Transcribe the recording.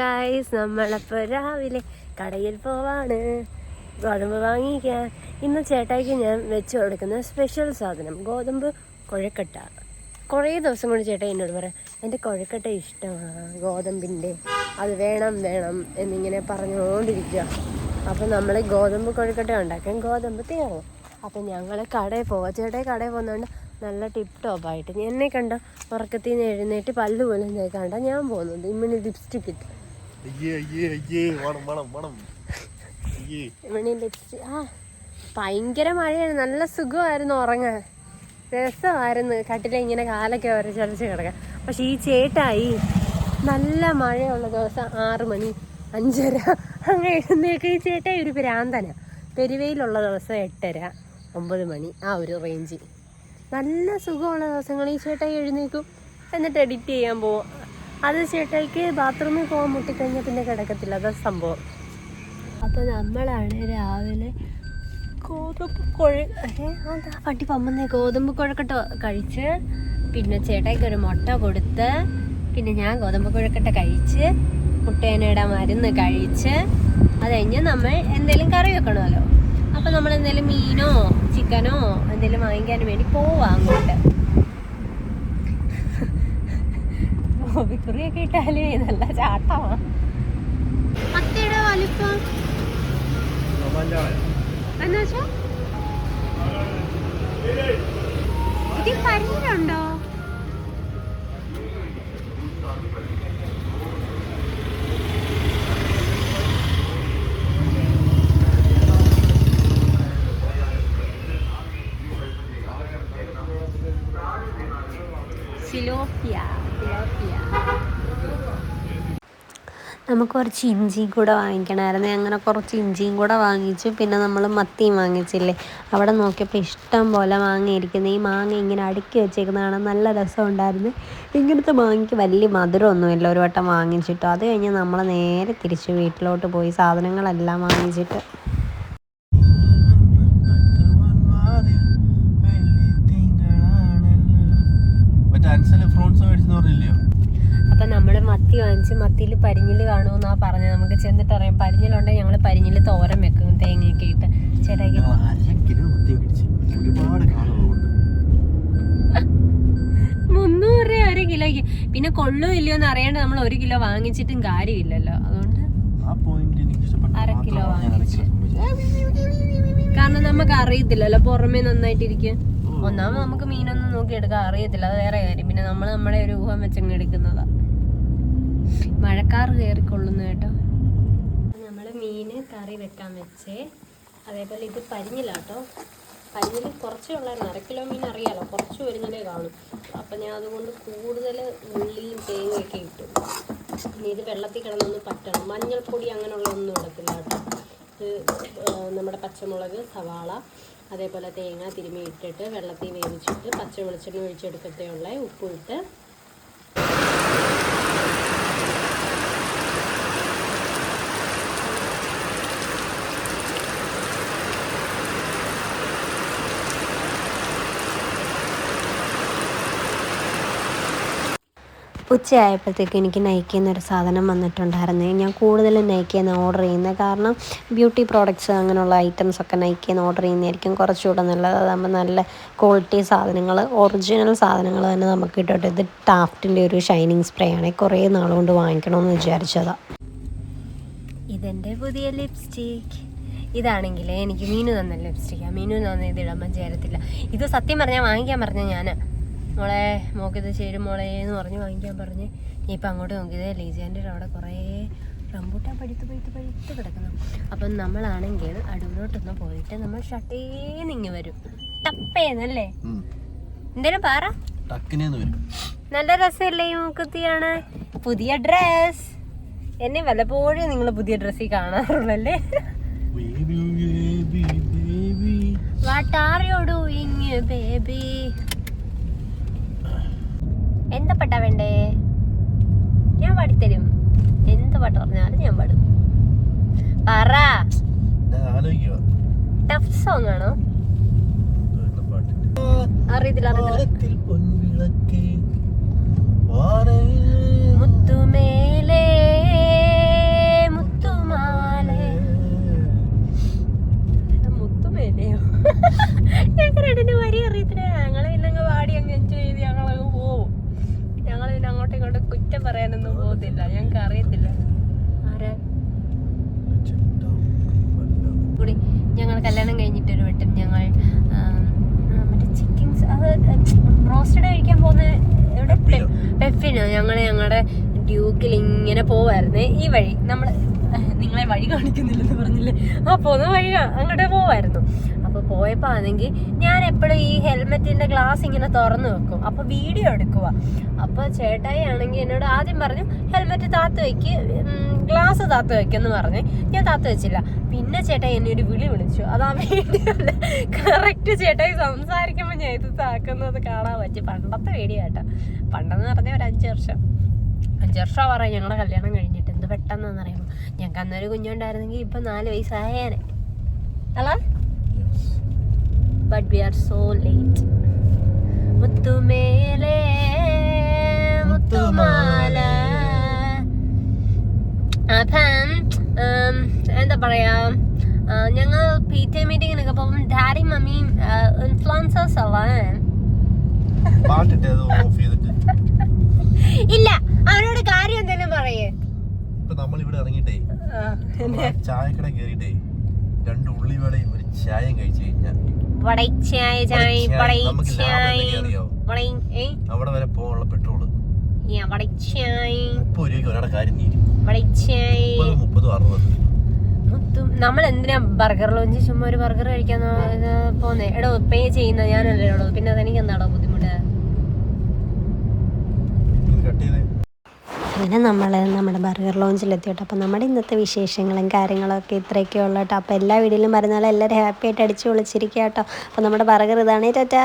Guys നമ്മളപ്പോൾ രാവിലെ കടയിൽ പോവാണ്. ഗോതമ്പ് വാങ്ങിക്കാൻ. ഇന്ന് ചേട്ടായിക്ക് ഞാൻ വെച്ച് കൊടുക്കുന്ന സ്പെഷ്യൽ സാധനം ഗോതമ്പ് കുഴക്കട്ട. കുറേ ദിവസം കൊണ്ട് ചേട്ടാ എന്നോട് പറയാം എന്റെ കുഴക്കട്ട ഇഷ്ടമാണ് ഗോതമ്പിന്റെ അത് വേണം വേണം എന്നിങ്ങനെ പറഞ്ഞുകൊണ്ടിരിക്കുക അപ്പം നമ്മൾ ഗോതമ്പ് കുഴക്കട്ട ഉണ്ടാക്കാൻ ഗോതമ്പ് തീർന്നു അപ്പം ഞങ്ങൾ കടയിൽ പോവാം. ചേട്ടായി കടയിൽ പോകുന്നതുകൊണ്ട് നല്ല ടിപ്പ് ടോപ്പായിട്ട് എന്നെ കണ്ട ഉറക്കത്തിൽ നിന്ന് എഴുന്നേറ്റ് പല്ല് പോലും തേക്കാണ്ട ഞാൻ പോകുന്നത് ഇമ്മിണി ലിപ്സ്റ്റിക് ഇട്ട്. ഇമ്മിണി ലിപ്സ്റ്റിക് ആ ഭയങ്കര മഴയാണ് നല്ല സുഖമായിരുന്നു ഉറങ്ങാൻ. രസമായിരുന്നു. കട്ടിലെ ഇങ്ങനെ കാലൊക്കെ ഉരച്ചരച്ച് കിടക്കാൻ. പക്ഷെ ഈ ചേട്ടായി നല്ല മഴയുള്ള ദിവസം ആറ് മണി അഞ്ചര അങ്ങനെ എഴുന്നേക്ക്. ഈ ചേട്ടായി ഒരു ഭ്രാന്തന പെരുവയിലുള്ള ദിവസം എട്ടര ഒമ്പത് മണി ആ ഒരു റേഞ്ച് നല്ല സുഖമുള്ള ദിവസങ്ങൾ. ഈ ചേട്ടായി എഴുന്നേക്കും എന്നിട്ട് എഡിറ്റ് ചെയ്യാൻ പോവും. അത് ചേട്ടായിക്ക് ബാത്റൂമിൽ പോകാൻ മുട്ടിക്കഴിഞ്ഞാൽ പിന്നെ കിടക്കത്തില്ല. അതാ സംഭവം. അപ്പോൾ നമ്മളാണ് രാവിലെ ഗോതമ്പ് കുഴ അതാ പട്ടി പമ്മന്നേ ഗോതമ്പ് കുഴക്കട്ട കഴിച്ച് പിന്നെ ചേട്ടായിക്ക് ഒരു മുട്ട കൊടുത്ത് പിന്നെ ഞാൻ ഗോതമ്പ് കുഴക്കട്ട കഴിച്ച് മുട്ടേനയുടെ മരുന്ന് കഴിച്ച് അത് കഴിഞ്ഞ് നമ്മൾ എന്തെങ്കിലും കറി വെക്കണമല്ലോ. അപ്പം നമ്മൾ എന്തെങ്കിലും മീനോ ചിക്കനോ എന്തെങ്കിലും വാങ്ങിക്കാൻ വേണ്ടി പോവാ അങ്ങോട്ട്. ഗോപിക്കുറിയൊക്കെ ഇട്ടാലേ നല്ല ചാട്ടമാണ് അത്തയുടെ വലിപ്പം? എന്നുവെച്ചാ ഇതിൽ കരിയിലുണ്ടോ നമുക്ക് കുറച്ച് ഇഞ്ചിയും കൂടെ വാങ്ങിക്കണമായിരുന്നു. അങ്ങനെ കുറച്ച് ഇഞ്ചിയും കൂടെ വാങ്ങിച്ചു. പിന്നെ നമ്മൾ മത്തിയും വാങ്ങിച്ചില്ലേ? അവിടെ നോക്കിയപ്പോൾ ഇഷ്ടം പോലെ മാങ്ങയിരിക്കുന്നു. ഈ മാങ്ങ ഇങ്ങനെ അടുക്കി വെച്ചേക്കുന്നതാണ് നല്ല രസമുണ്ടായിരുന്നു. ഇങ്ങനത്തെ മാങ്ങയ്ക്ക് വലിയ മധുരമൊന്നുമില്ല. ഒരു വട്ടം വാങ്ങിച്ചിട്ടോ. അത് കഴിഞ്ഞ് നമ്മൾ നേരെ തിരിച്ച് വീട്ടിലോട്ട് പോയി സാധനങ്ങളെല്ലാം വാങ്ങിച്ചിട്ട് മത്തി വാങ്ങിച്ച് മത്തിയിൽ പരിഞ്ഞിൽ കാണുമെന്നാണ് പറഞ്ഞത്. നമുക്ക് ചെന്നിട്ട് അറിയാം. പരിഞ്ഞിലുണ്ടെങ്കിൽ ഞങ്ങൾ പരിഞ്ഞിൽ തോരം വെക്കും തേങ്ങയൊക്കെ ഇട്ട്. കാണുന്നുണ്ട് മുന്നൂറ് രൂപ ഒരു കിലോയ്ക്ക്. പിന്നെ കൊള്ളോ ഇല്ലയോ എന്ന് അറിയാണ്ട് നമ്മൾ ഒരു കിലോ വാങ്ങിച്ചിട്ടും കാര്യമില്ലല്ലോ. അതുകൊണ്ട് അര കിലോ സംഭവിച്ചത്. കാരണം നമുക്ക് അറിയത്തില്ലല്ലോ. പുറമേ നന്നായിട്ടിരിക്കും. ഒന്നാമത് നമുക്ക് മീനൊന്നും നോക്കി എടുക്കാൻ അറിയത്തില്ല. അത് വേറെ കാര്യം. പിന്നെ നമ്മൾ നമ്മുടെ ഒരു ഊഹം വെച്ചങ്ങ് എടുക്കുന്നതാ. മഴക്കാറ് കയറിക്കൊള്ളുന്നു കേട്ടോ. നമ്മൾ മീൻ കറി വെക്കാൻ വെച്ചേ. അതേപോലെ ഇത് പരിഞ്ഞിലാട്ടോ. പരിഞ്ഞിൽ കുറച്ചേ ഉള്ളായിരുന്നു. അര കിലോ മീൻ അറിയാലോ. കുറച്ച് പരിഞ്ഞിലേ കാണും. അപ്പം ഞാൻ അതുകൊണ്ട് കൂടുതൽ ഉള്ളിയും തേങ്ങയൊക്കെ ഇട്ടു. ഇനി ഇത് വെള്ളത്തിൽ കിടന്നൊന്ന് പറ്റണം. മഞ്ഞൾപ്പൊടി അങ്ങനെയുള്ളതൊന്നും ഇടത്തില്ല കേട്ടോ. ഇത് നമ്മുടെ പച്ചമുളക് സവാള അതേപോലെ തേങ്ങ തിരുമ്മി ഇട്ടിട്ട് വെള്ളത്തിൽ വേവിച്ചിട്ട് പച്ച വെളിച്ചെണ്ണ ഒഴിച്ചെടുക്കത്തേ ഉള്ള. ഉപ്പും ഇട്ട് ഉച്ചയായപ്പോഴത്തേക്ക് എനിക്ക് നൈക്കി എന്നൊരു സാധനം വന്നിട്ടുണ്ടായിരുന്നു. ഞാൻ കൂടുതലും നൈക്കി നിന്ന് ഓർഡർ ചെയ്യുന്നത്. കാരണം ബ്യൂട്ടി പ്രോഡക്റ്റ്സ് അങ്ങനെയുള്ള ഐറ്റംസ് ഒക്കെ നൈക്കി നിന്ന് ഓർഡർ ചെയ്യുന്നതായിരിക്കും. കുറച്ചുകൂടെ നല്ലത്. അതാകുമ്പോൾ നല്ല ക്വാളിറ്റി സാധനങ്ങൾ ഒറിജിനൽ സാധനങ്ങൾ തന്നെ നമുക്ക് കിട്ടും. ഇത് ടാഫ്റ്റിന്റെ ഒരു ഷൈനിങ് സ്പ്രേ ആണ്. കുറേ നാളുകൊണ്ട് വാങ്ങിക്കണമെന്ന് വിചാരിച്ചതാണ് ഇതെന്റെ പുതിയ ലിപ്സ്റ്റിക് ഇതാണെങ്കിൽ എനിക്ക് മീനു തന്ന ലിപ്സ്റ്റിക്കാണ് മീനു തന്നെ ഇത് ഇടാൻ ചേരത്തില്ല ഇത് സത്യം പറഞ്ഞാൽ വാങ്ങിക്കാൻ പറഞ്ഞ ഞാൻ മോളെ മോക്കിത് ചേരും മോളെ എന്ന് പറഞ്ഞ് വാങ്ങിക്കാൻ പറഞ്ഞ് ഇപ്പം അങ്ങോട്ട് നോക്കിയത് ലീജാന്റെ അവിടെ കുറേ റംബൂട്ടാൻ പഴുത്ത് പഴുത്ത് പഴുത്ത് കിടക്കുന്നു. അപ്പം നമ്മളാണെങ്കിൽ അടൂരോട്ടൊന്ന് പോയിട്ട് നമ്മൾ ഷട്ടേന്നിങ്ങ് വരും. ടപ്പേന്നല്ലേ. എന്തേലും പറ. നല്ല രസമല്ലേ ഈ മൂക്കുത്തിയാണ്? പുതിയ ഡ്രസ് എന്നെ വല്ലപ്പോഴും നിങ്ങൾ പുതിയ ഡ്രസ്സിൽ കാണാറുള്ളല്ലേ? Baby baby baby what are you doing baby എന്താ പാട്ടാ വേണ്ടേ? ഞാൻ പാടിത്തരും. എന്ത് പാട്ട് പറഞ്ഞാലും ഞാൻ പാടും. പറ. ടഫ് സോങ് ആണോ? അറിയത്തില്ല അറിയത്തില്ല. അറിയത്തില്ല. ആരാ? കൂടി ഞങ്ങൾ കല്യാണം കഴിഞ്ഞിട്ട് ഒരു വട്ടം ഞങ്ങൾ മറ്റേ ചിക്കൻസ് അത് റോസ്റ്റഡ് കഴിക്കാൻ പോകുന്ന എവിടെ? പെഫിനോ ഞങ്ങൾ ഞങ്ങളുടെ ഡ്യൂക്കിൽ ഇങ്ങനെ പോവായിരുന്നു. ഈ വഴി നമ്മൾ നിങ്ങളെ വഴി കാണിക്കുന്നില്ലെന്ന് പറഞ്ഞില്ലേ? ആ പൊതു വഴി അങ്ങോട്ട് പോവായിരുന്നു. അപ്പൊ പോയപ്പോ ആണെങ്കിൽ ഞാൻ എപ്പോഴും ഈ ഹെൽമെറ്റിന്റെ ഗ്ലാസ് ഇങ്ങനെ തുറന്നു വെക്കും. അപ്പൊ വീഡിയോ എടുക്കുക അപ്പൊ ചേട്ടായി ആണെങ്കിൽ എന്നോട് ആദ്യം പറഞ്ഞു ഹെൽമെറ്റ് താത്ത് വയ്ക്ക് ഗ്ലാസ് താത്ത് വയ്ക്കെന്ന് പറഞ്ഞ് ഞാൻ താത്ത് വെച്ചില്ല. പിന്നെ ചേട്ടായി എന്നെ ഒരു വിളി വിളിച്ചു. അതാ വീഡിയോ കറക്റ്റ് ചേട്ടായി സംസാരിക്കുമ്പോൾ ഞാൻ ഇത് താക്കുന്നത് കാണാൻ പറ്റി. പണ്ടത്തെ വീഡിയോ കേട്ടോ. പണ്ടെന്ന് പറഞ്ഞാൽ ഒരു അഞ്ച് വർഷം. അഞ്ച് വർഷം പറയാം ഞങ്ങളുടെ കല്യാണം കഴിഞ്ഞിട്ട്. പെട്ടെന്ന് അറിയുമ്പോൾ ഞങ്ങൾക്ക് അന്നൊരു കുഞ്ഞുണ്ടായിരുന്നെങ്കിൽ ഇപ്പൊ നാല് വയസ്സായേനെ. അല്ല? But we are so late മുത്തുമേലെ മുത്തുമാല. അപ്പം എന്താ പറയാ ഞങ്ങൾ പി ടി എ മീറ്റിങ്ങിനൊക്കെ പോകുമ്പോൾ ഡാഡി മമ്മിയും ഇൻഫ്ലുവൻസേഴ്സ് അല്ലേ? ചെയ്തിട്ട്. ഇല്ല അവരോട് കാര്യം എന്തെങ്കിലും പറയേ. നമ്മൾ ഇവിടെ ഇറങ്ങിട്ടേ ചായക്കട കേറിട്ടേ രണ്ട് ഉള്ളിവടയും ഒരു ചായയും കഴിച്ചു കഴിഞ്ഞാൽ അവിടെ വരെ പോകാനുള്ള വടച്ചായ മുപ്പത് രൂപയ്ക്ക് ഒരാളുടെ കാര്യം തീരും. മുപ്പത് അറുപത്. നമ്മൾ എന്തിനാ ബർഗർ ലോഞ്ച് ചുമ്മാ ഒരു ബർഗർ കഴിക്കാൻ പോന്നേ? എടോ പേ ചെയ്യുന്ന ഞാനല്ലേ എടോ പിന്നെ അതെനിക്ക് എന്താടോ ബുദ്ധിമുട്ട് കട്ട് ചെയ്തേ അങ്ങനെ നമ്മൾ നമ്മുടെ ബർഗർ ലോഞ്ചിലെത്തിയിട്ട് അപ്പോൾ നമ്മുടെ ഇന്നത്തെ വിശേഷങ്ങളും കാര്യങ്ങളൊക്കെ ഇത്രയൊക്കെ ഉള്ളു കേട്ടോ. അപ്പോൾ എല്ലാ വീഡിയോയിലും പറഞ്ഞാൽ എല്ലാവരും ഹാപ്പി ആയിട്ട് അടിച്ചു വിളിച്ചിരിക്കുക കേട്ടോ. അപ്പോൾ നമ്മുടെ ബർഗർ ഇതാണ് ടാറ്റാ.